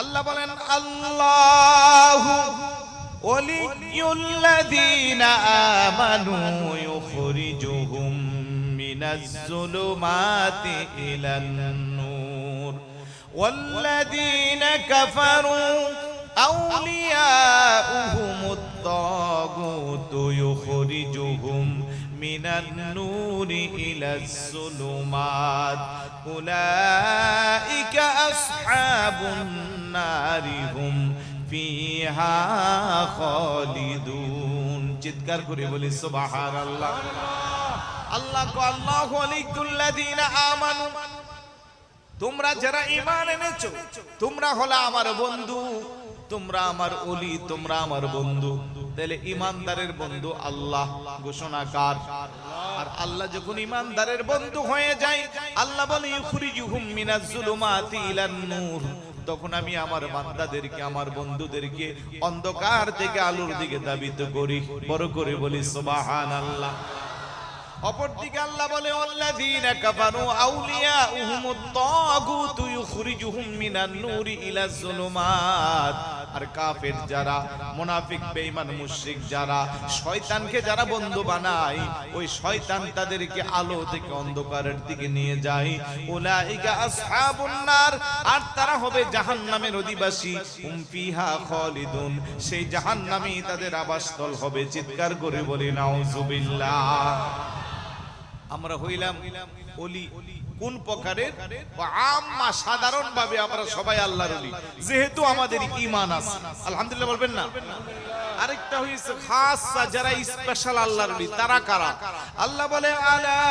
আল্লাহ বলেন আল্লাহ ওলিয়ুল্লাযীনা আমানু ইউখরিজুহুম মিনাজ যুলুমাতি ইলান নূর والذين كفروا أولياؤهم الطاغوت يخرجهم من النور إلى الظلمات أولئك أصحاب النار নারিহুম ফিহা খালিদুন। চিৎকার করে বলি, সুবহানাল্লাহ। আল্লাহ কো আল্লাহু আলাইকুল্লাযিনা আমানু। তোমরা যারা ঈমান এনেছো, তোমরা হলো আমার বন্ধু। তোমরা আমার ওলি, তোমরা আমার বন্ধু। তাহলে ইমানদারের বন্ধু আল্লাহ, ঘোষণা কার? আর আল্লাহ যখন ইমানদারের বন্ধু হয়ে যায়, আল্লাহ বলে, ইউখরিজুহুম মিনাজ জুলুমাতি ইলান নূর তখন আমি আমার বান্দাদেরকে, আমার বন্ধুদেরকে অন্ধকার থেকে আলোর দিকে দাবিত করি। বড় করে বলি, সুবহানাল্লাহ। অপরদিকে আল্লাহ বলে, আল্লাযীনা কাফারু আউলিয়াউহুমুত মিনান নূরি ইলাজ যুলুমাত। আর কাফের যারা, মুনাফিক, বেঈমান, মুশরিক যারা, শয়তানকে যারা বন্ধু বানায়, ওই শয়তান তাদেরকে আলো থেকে অন্ধকারের দিকে নিয়ে যায়। উলাইকা আসহাবুন নার। আর তারা হবে জাহান্নামের অধিবাসী। হুম ফিহা খালিদুন। সেই জাহান্নামই তাদের আবাসস্থল হবে। চিৎকার করে বলি, নাউজুবিল্লাহ। আমরা হইলাম অলি। কোন প্রকারের? আম্মা সাধারণ ভাবে আমরা সবাই আল্লাহর অলি। যেহেতু আমাদের ইমান আছে। আলহামদুলিল্লাহ বলবেন না? আরেকটা হইছে খাস যারা স্পেশাল আল্লাহর অলি, তারা কারা? আল্লাহ বলে, আলা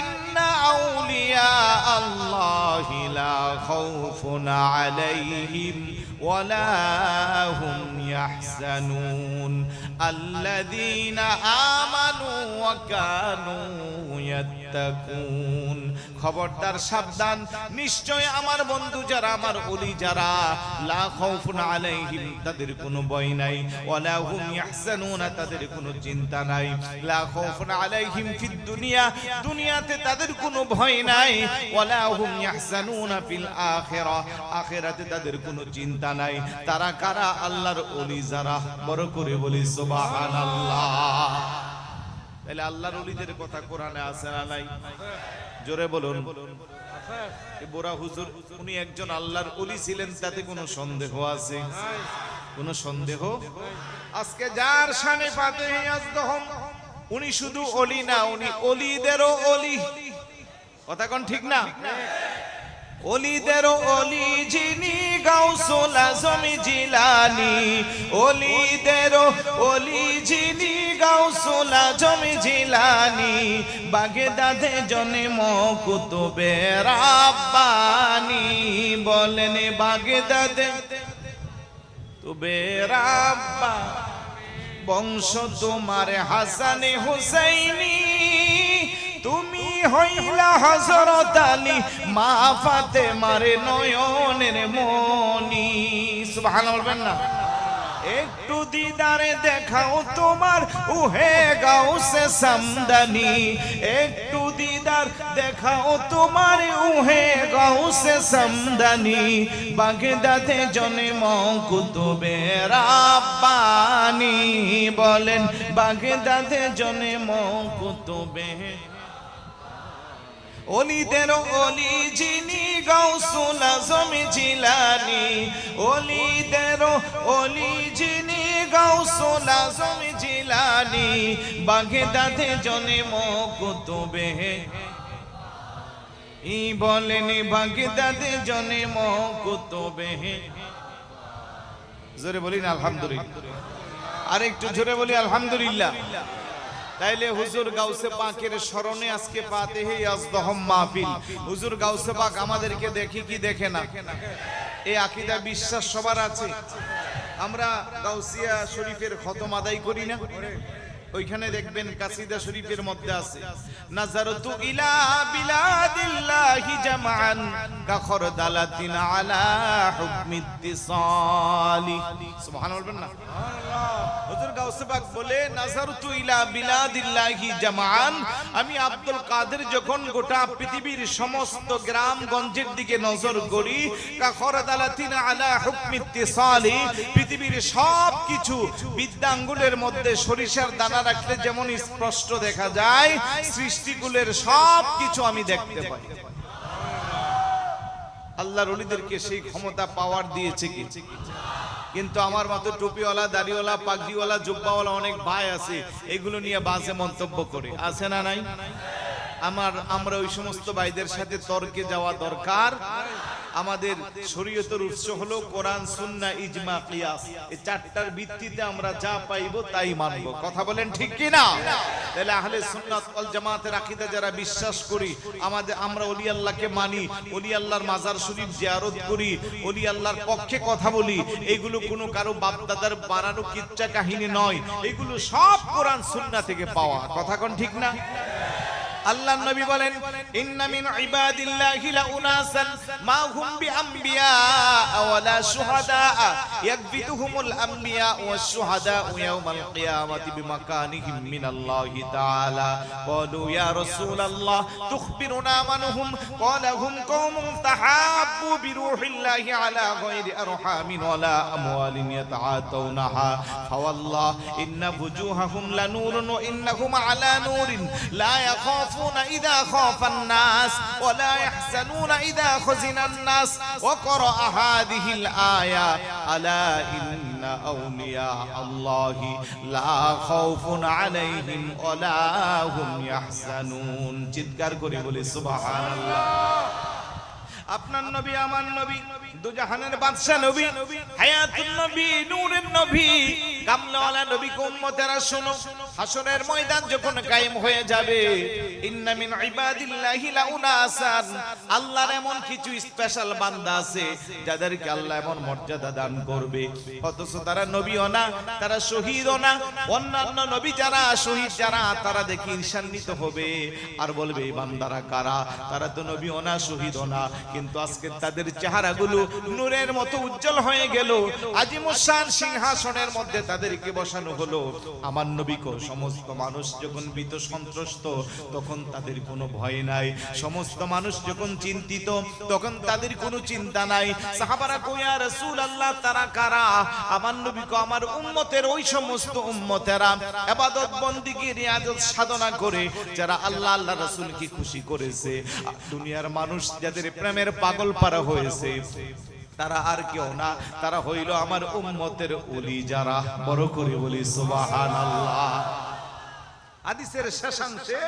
ইন্না আউলিয়া আল্লাহি লা খাউফুন আলাইহিম ওয়ালা হুম ইয়াহজানুন الذين آمنوا وكانوا يتقون. খবরদার সাবধান। নিশ্চয় আমার বন্ধু যারা, আমার ওলি যারা, লা আলাইহিম, তাদের কোনো ভয় নাই। তাদের কোনো চিন্তা নাই। লা আলাইহিম দুনিয়া, দুনিয়াতে তাদের কোনো ভয় নাই। তাদের কোনো চিন্তা নাই। তারা কারা? আল্লাহর ওলি যারা। বড় করে তাহলে আল্লাহর কথা কোরআনে আছে না নাই? জোরে বলুন। বোরা হুজুর, উনি একজন আল্লাহর অলি ছিলেন, তাতে কোনো সন্দেহ আছে? কোন সন্দেহ? আজকে যার সানে পাতে উনি শুধু অলি না, উনি অলিদেরও অলি কথা কোন ঠিক না? অলিদেরও অলি যিনি গাউসুল আজম জিলানি। অলিদেরও অলি যিনি গাউসুল আজম জিলানি। বাগেদাদে জনে মকুতুবে রাব্বানি। বলেন বাগেদাদে তুবে রাব্বা। বংশ তোমার হাসানে হুসাইনি। হইলা হজরত আলী, মা ফাতে মারে নয়নের মনি সুবহান বলবেন না। একটু দিদারে দেখাও তোমার, উহে গাউসে সামদানি। একটু দিদার দেখাও তোমার, উহে গাউসে সামদানি। বাগদাদে জনে মকুতুবে রাব্বানি বলেন, বাগদাদে জনে মকুতুবে অলিদের অলি যিনি গৌসুল আজম জিলানি। অলিদের অলি যিনি গৌসুল আজম জিলানি। বাগদাদে জনে মকুতুবে ই বলেন, বাগদাদে জনে মকুতুবে জোরে বলি না, আলহামদুলিল্লাহ। আর একটু জোরে বলি, আলহামদুলিল্লাহ। তাইলে হুজুর গাউসে পাকের স্মরণে আজকে পাতে হে আজদহম মাহফিল। হুজুর গাউসে পাক আমাদেরকে দেখি কি দেখে না? এই আকিদা বিশ্বাস সবার আছে। আমরা গাউসিয়া শরীফের খতম আদায় করি না। ওইখানে দেখবেন কাসিদা শরীফের মধ্যে আছে। নাজারতু ইলা বিলাদিল্লাহি জামান কা খরদালাতিন আলা হুকমি ইত্তিসালি সুবহানাল্লাহ বলবেন না? হুজুর গাউসে পাক বলে, নাজারতু ইলা বিলাদিল্লাহি জামান আমি আব্দুল কাদের যখন গোটা পৃথিবীর সমস্ত গ্রাম গঞ্জের দিকে নজর করি কা খরদালাতিন আলা হুকমি ইত্তিসালি পৃথিবীর সব কিছু বিদ্যাঙ্গুলের মধ্যে সরিষার দানা রাখলে যেমন স্পষ্ট দেখা যায়, সৃষ্টিকুলের সব কিছু আমি দেখতে পাই। আল্লাহর অলিদেরকে সেই ক্ষমতা পাওয়ার দিয়েছে কি? কিন্তু আমার মতো টুপিওয়ালা, দাড়িওয়ালা, পাগড়িওয়ালা, জুব্বাওয়ালা অনেক ভাই আছে, এগুলো নিয়ে বাজে মন্তব্য করে। আছে না নাই? আমার, আমরা ওই সমস্ত ভাইদের সাথে তর্কে যাওয়া দরকার। আমাদের শরীয়তের উৎস হলো কোরআন, সুন্না, ইজমা, কিয়াস। এই চারটার ভিত্তিতে আমরা যা পাইবো তাই মানবো। কথা বলেন ঠিক কি না তাহলে আহলে সুন্নাত ওয়াল জামাতের আকীদা যারা বিশ্বাস করি, আমাদের আমরা ওলি আল্লাহকে মানি, ওলি আল্লাহর মাজার শরীফ জিয়ারত করি, ওলি আল্লাহর পক্ষে কথা বলি, এগুলো কোনো কারও বাপ দাদার বানানো কিচ্ছা কাহিনী নয়। এগুলো সব কোরআন, সুন্না থেকে পাওয়া। কথা কোন ঠিক না? আল্লাহ নবী বলেন, ইন্না মিন ইবাদিল্লাহি লাউনাসান, মা হুম বিআম্বিয়া ওয়ালা শুহাদা ইয়াকবিতুহুমুল আম্বিয়া ওয়াশ শুহাদা ইয়াউমাল কিয়ামাতি বিমাকানিহিম মিনাল্লাহি তাআলা। ক্বালু ইয়া রাসূলাল্লাহ, তুখবিরুনা মান হুম ক্বালা হুম কওমুন তাহাব্বু বিরূহিল্লাহি আলা গায়রি আরহামিন ওয়ালা আমওয়ালিন ইয়াতাআতাউনাহা। ফাওয়াল্লাহ, ইন্না বুজুহাহুম লানুরুন ওয়া ইন্নাহুম আলা নূরিন, লা ইয়াখাফুনা ইযা খাফা الناس ولا يحزنون إذا خزن الناس وقرأ هذه الآية ألا إن أولياء الله لا خوف عليهم ولا هم يحزنون চিৎকার করে বলি সুবহানাল্লাহ আপনার নবী আমার নবী দুজাহানের বাদশা নবী হায়াতুন নবী নূরের নবী কামলাওয়ালা নবী উম্মতেরা শুনো হাসরের ময়দান যখন কায়েম হয়ে যাবে ইন্না মিন ইবাদিল্লাহি লাউনাসান। আল্লাহর এমন কিছু স্পেশাল বান্দা আছে, যাদেরকে আল্লাহ এমন মর্যাদা দান করবে। অথচ তারা না তারা না। অন্যান্য নবী যারা, শহীদ যারা, তারা দেখি ঈর্ষান্বিত হবে। আর বলবে বান্দারা কারা? তারা তো না না। কিন্তু আজকে তাদের চেহারাগুলো নূরের মতো উজ্জ্বল হয়ে গেল। আজিমুসান সিংহাসনের মধ্যে তাদেরকে বসানো হলো। আমার নবীকে সমস্ত মানুষ যখন ভীত সন্ত্রস্ত, তখন তাদের কোনো ভয় নাই, সমস্ত মানুষ যখন চিন্তিত, তখন তাদের কোনো চিন্তা নাই। সাহাবারা কইয়া রাসূল আল্লাহ তারা কারা? আমার নবীকে, আমার উম্মতের ওই সমস্ত উম্মতেরা ইবাদত বন্দিগি রিয়াজত সাধনা করে, যারা আল্লাহ আল্লাহ রাসূলকে খুশি করেছে। দুনিয়ার মানুষ যাদের প্রেমের পাগল পারা হয়েছে, তারা আর কেউ না। তারা হইল আমার উম্মতের ওলি যারা। বড় করে বলি, সুবহানাল্লাহ। হাদিসের শেষাংশে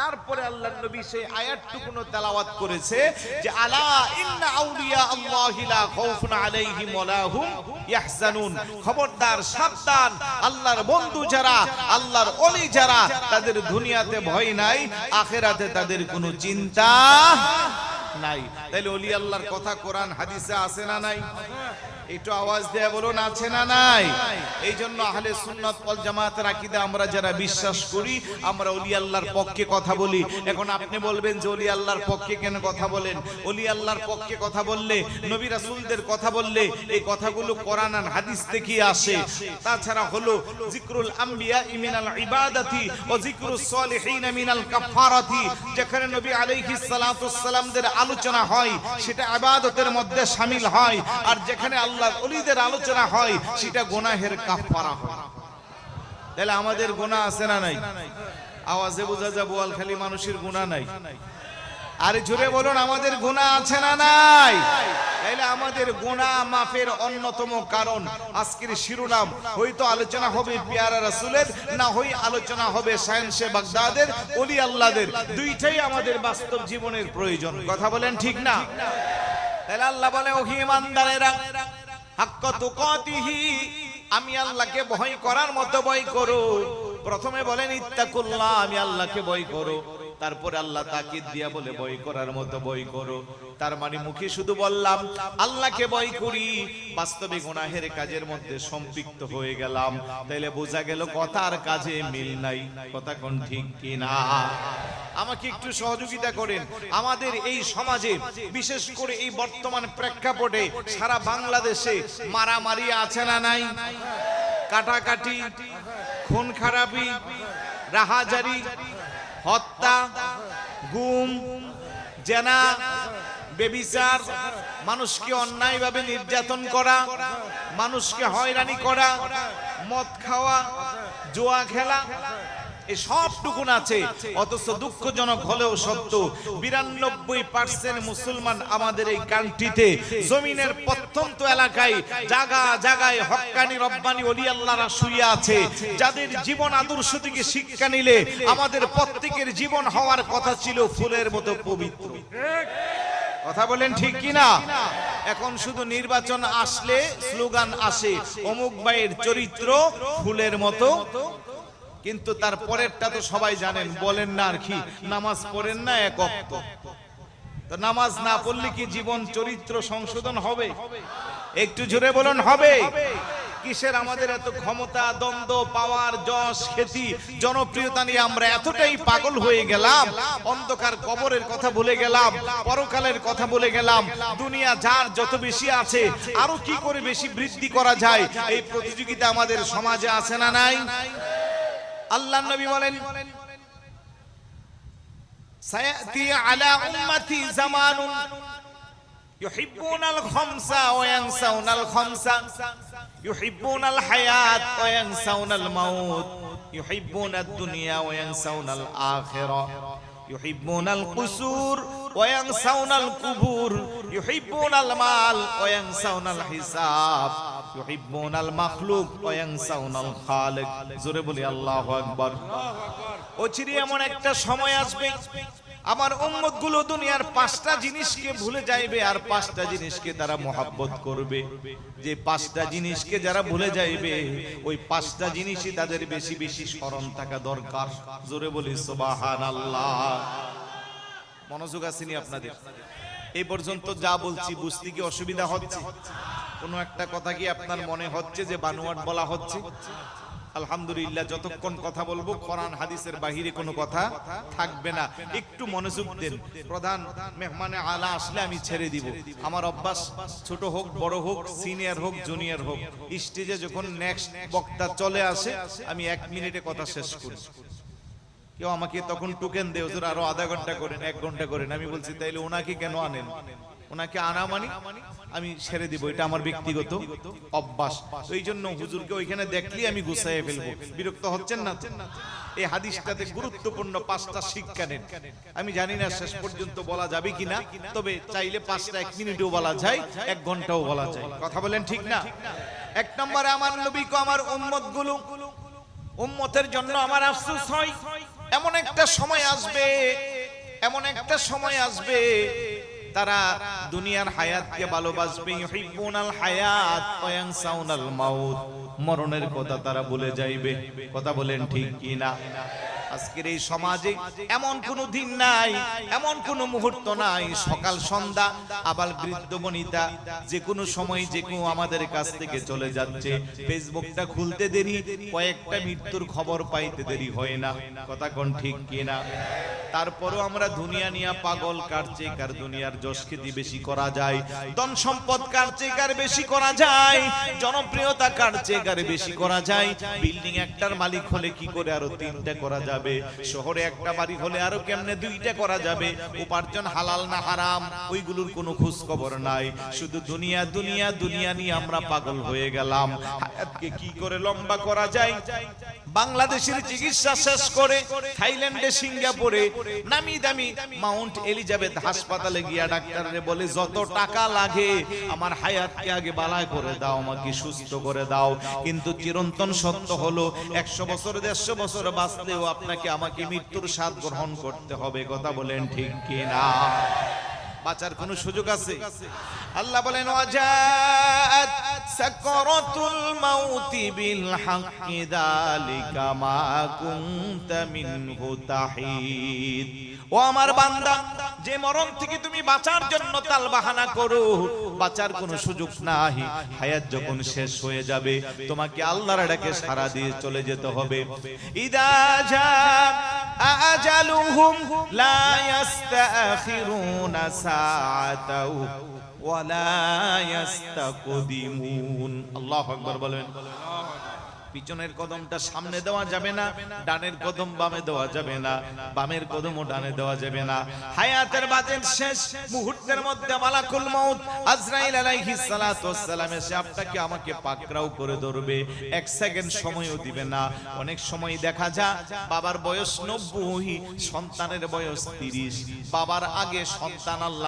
তারপরে আল্লাহ নবী সেই আয়াতটুকুনো তেলাওয়াত করেছে যে, আলা ইন্না আউলিয়া আল্লাহি খাউফুন আলাইহিম হুম ইয়াহজানুন। খবরদার, সাবধান, আল্লাহর বন্ধু যারা, আল্লাহর ওলি যারা, তাদের দুনিয়াতে ভয় নাই, আখেরাতে তাদের কোনো চিন্তা নাই। তাইলে ওলি আল্লাহর কথা কোরআন, হাদিসে আছে না নাই? একটু আওয়াজ দেয়া বলুন, আছে না নাই? এই জন্য আহলে সুন্নাত ওয়াল জামাতের আকীদা আমরা যারা বিশ্বাস করি, আমরা ওলি আল্লাহর পক্ষে কথা বলি। এখন আপনি বলবেন যে ওলি আল্লাহর পক্ষে কেন কথা বলেন? ওলি আল্লাহর পক্ষে কথা বললে, নবী রাসূলদের কথা বললে, এই কথাগুলো কোরআন আর হাদিস থেকে আসে। তাছাড়া হলো জিকরুল আম্বিয়া মিনাল ইবাদাতি ও জিকরুস সলিহিন মিনাল কাফারাতি যেখানে নবী আলাইহিস সালাতু সালামদের আলোচনা হয়, সেটা ইবাদতের মধ্যে শামিল হয়। আর যেখানে আল্লাহর ওলিদের আলোচনা হয়, সেটা গুনাহের কাফারা হয়। তাহলে আমাদের গুনাহ আছে না নাই? আওয়াজে বোঝা যায় বোয়ালখালী মানুষের গুনাহ নাই। আরে জোরে বলুন, আমাদের গুনাহ আছে না নাই? তাইলে আমাদের গুনাহ মাফের অন্যতম কারণ আজকের শিরোনাম। হয়তো আলোচনা হবে পিয়ারা রাসূলের, না হই আলোচনা হবে সায়েন্সে বাগদাদের ওলি আল্লাহদের। দুইটাই আমাদের বাস্তব জীবনের প্রয়োজন। কথা বলেন ঠিক না? তাহলে আল্লাহ বলে ও ইমানদারেরা আমি আল্লাহকে ভয় করার মতো ভয় করো। প্রথমে বলেন ইত্তাকুল্লাহ আমি আল্লাহকে ভয় করো। তারপরে আল্লাহ তাকিদ দিয়া বলে, বই করার মতো বই করো। তার মানে মুখে শুধু বললাম, আল্লাহকে বই করি। বাস্তবে গুনাহের কাজের মধ্যে সম্পৃক্ত হয়ে গেলাম। তাইলে বোঝা গেল কথা আর কাজে মিল নাই। কথা কোন ঠিক কিনা? আমাকে একটু সহযোগিতা করেন। আমাদের এই সমাজে, বিশেষ করে এই বর্তমান প্রেক্ষাপটে, সারা বাংলাদেশে মারামারি আছে না নাই? কাটাকাটি, খুন খারাপি, রাহাজারি হত্যা, গুম, জেনা, বেবিচার, মানুষকে অন্যায়ভাবে নির্যাতন করা, মানুষকে হয়রানি করা, মদ খাওয়া, জুয়া খেলা সবটুকুন আছে। অথচ দুঃখজনক হলেও সত্য, বিরানব্বই পার্সেন্ট মুসলমান আমাদের এই কান্ট্রিতে জমিনের প্রত্যন্ত এলাকায় জাগা জাগায় হক্কানি রব্বানি অলি শুয়ে আছে। যাদের জীবন আদর্শ থেকে শিক্ষা নিলে আমাদের প্রত্যেকের জীবন হওয়ার কথা ছিল ফুলের মতো পবিত্র। কথা বলেন ঠিক কি না এখন শুধু নির্বাচন আসলে, স্লোগান আসে, অমুক ভাইয়ের চরিত্র ফুলের মতো কিন্তু তার পরেরটা তো সবাই জানেন, বলেন না আর কি, নামাজ পড়েন না এক অক্ত। তো নামাজ না পড়লে কি জীবন চরিত্র সংশোধন হবে? একটু জোরে বলুন, হবে। কিসের আমাদের এত ক্ষমতা, দ্বন্দ্ব, পাওয়ার, যশ, খ্যাতি, জনপ্রিয়তা নিয়ে আমরা এতটাই পাগল হয়ে গেলাম? অন্ধকার কবরের কথা ভুলে গেলাম, পরকালের কথা বলে গেলাম, দুনিয়া যার যত বেশি আছে, আরও কি করে বেশি বৃদ্ধি করা যায়? এই প্রতিযোগিতা আমাদের সমাজে আছে না নাই? আল্লাহ নবী বলেন সায়াতি আলা উম্মতি জামানুন يحبون الخمس وينسون الخمس يحبون الحياة وينسون الموت يحبون الدنيا وينسون الآخرة يحبون القصور وينسون القبور يحبون المال وينسون الحساب তুহিব্বুনাল মাখলুক খালিক। জোরে বলি, আল্লাহু আকবার। এমন একটা সময় আসবে, আমার উম্মতগুলো দুনিয়ার পাঁচটা জিনিসকে ভুলে যাইবে আর পাঁচটা জিনিসকে তারা মোহাব্বত করবে। যে পাঁচটা জিনিসকে যারা ভুলে যাইবে, ওই পাঁচটা জিনিসই তাদের বেশি বেশি স্মরণ থাকা দরকার। জোরে বলি আল্লাহ মনোযোগ আসেনি আপনাদের? এই পর্যন্ত যা বলছি, বুঝতে কি অসুবিধা হচ্ছে? কোনো একটা কথা কি আপনার মনে হচ্ছে যে বানুয়াট বলা হচ্ছে? আলহামদুলিল্লাহ, যতক্ষণ কথা বলব, কোরআন হাদিসের বাহিরে কোনো কথা থাকবে না। একটু মনোযোগ দেন। প্রধান মেহমানে আলা আসলে আমি ছেড়ে দিব। আমার অভ্যাস ছোট হোক, বড় হোক, সিনিয়র হোক, জুনিয়র হোক, স্টেজে যখন নেক্সট বক্তা চলে আসে, আমি এক মিনিটে কথা শেষ করি। কেউ আমাকে তখন টোকেন দেয় আরও আধা ঘণ্টা করেন, এক ঘণ্টা করেন। আমি বলছি, তাইলে ওনাকে কেন আনেন? ওনাকে আনা মানি আমি ছেড়ে দিব, এটা আমার ব্যক্তিগত অভ্যাস। এই জন্য হুজুরকে ওইখানে দেখলি আমি গুছাইয়ে ফেলব। বিরক্ত হচ্ছেন না? এই হাদিসটাতে গুরুত্বপূর্ণ পাঁচটা শিক্ষা নেন। আমি জানি না শেষ পর্যন্ত বলা যাবে কিনা, তবে চাইলে পাঁচটা এক মিনিটও বলা যায়, এক ঘন্টাও বলা যায়। কথা বলেন ঠিক না? এক নম্বরে আমার নবীকে, আমার উম্মতগুলো উম্মতের জন্য আমার আফসোস হয়। এমন একটা সময় আসবে, এমন একটা সময় আসবে তারা দুনিয়ার হায়াতকে ভালোবাসবে। ইউহিব্বুনাল হায়াত ওয়া ইয়ানসাউনাল মাউত। মরণের কথা তারা বলে যাইবে। কথা বলেন ঠিক কি না আজকের এই সমাজে এমন কোন দিন নাই, এমন কোন মুহূর্ত নাই। সকাল, সন্ধ্যা, আবার বৃদ্ধ বনিতা, যে কোনো সময় যে কেউ আমাদের কাছ থেকে চলে যাচ্ছে। ফেসবুকটা খুলতে দেরি, কয়েকটা মৃত্যুর খবর পাইতে দেরি হয় না। কথা কোন ঠিক কিনা তারপরও আমরা দুনিয়া নিয়ে পাগল কাটছে কার দুনিয়ার যশ খ্যাতি বেশি করা যায়? ধন সম্পদ কাটছে কার বেশি করা যায়? জনপ্রিয়তা কাটছে কার বেশি করা যায়? বিল্ডিং একটার মালিক হলে কি করে আরও তিনটা করা যাবে। শহরে একটা বাড়ি হলে আরও কেমনে দুইটা করা যাবে? উপার্জন হালাল না হারাম, ওইগুলোর কোনো খোঁজ খবর নাই। শুধু দুনিয়া দুনিয়া দুনিয়া নিয়ে আমরা পাগল হয়ে গেলাম। হায়াতকে কি করে লম্বা করা যায়? বাংলাদেশের চিকিৎসা শেষ করে থাইল্যান্ডে সিঙ্গাপুরে নামি দামি মাউন্ট এলিজাবেথ হাসপাতালে গিয়া ডাক্তাররে বলে, যত টাকা লাগে, আমার হায়াতকে আগে বালায় করে দাও, আমাকে সুস্থ করে দাও। কিন্তু চিরন্তন সত্য হলো, একশো বছর, দেড়শো বছর বাঁচলেও আপনাকে আমাকে মৃত্যুর স্বাদ গ্রহণ করতে হবে, কথা বলেন ঠিক কিনা? বাঁচার কোনো সুযোগ আছে? আল্লাহ বলেন ওয়াজাত সাকরাতুল মাউতি বিল হাক্কি যালিকা মা কুনতা মিনহু তাহিদ। বান্দা, যে মরণ থেকে তুমি বাঁচার জন্য তাল বাহানা করো, বাঁচার কোনো সুযোগ নাই, হায়াত যখন শেষ হয়ে যাবে, তোমাকে আল্লাহর ডাকে সারা দিয়ে চলে যেতে হবে। ইদা জা আজালুহুম লা ইস্তাখিরুনা সাআতাও পিছনের কদমটা সামনে দেওয়া যাবে না, ডানের কদম বামে দেওয়া যাবে না, বামের কদমও ডানে দেওয়া যাবে না। হায়াতের বাজের শেষ মুহূর্তের মধ্যে মালাকুল মউত আজরাইল আলাইহিস সালাতু ওয়াসসালাম এসে আপনাকে আমাকে পাকড়াও করে ধরবে। এক সেকেন্ড সময়ও দিবে না। অনেক সময় দেখা যায়, বাবার বয়স 90 সন্তানের বয়স 30 বাবার আগে সন্তান আল্লাহ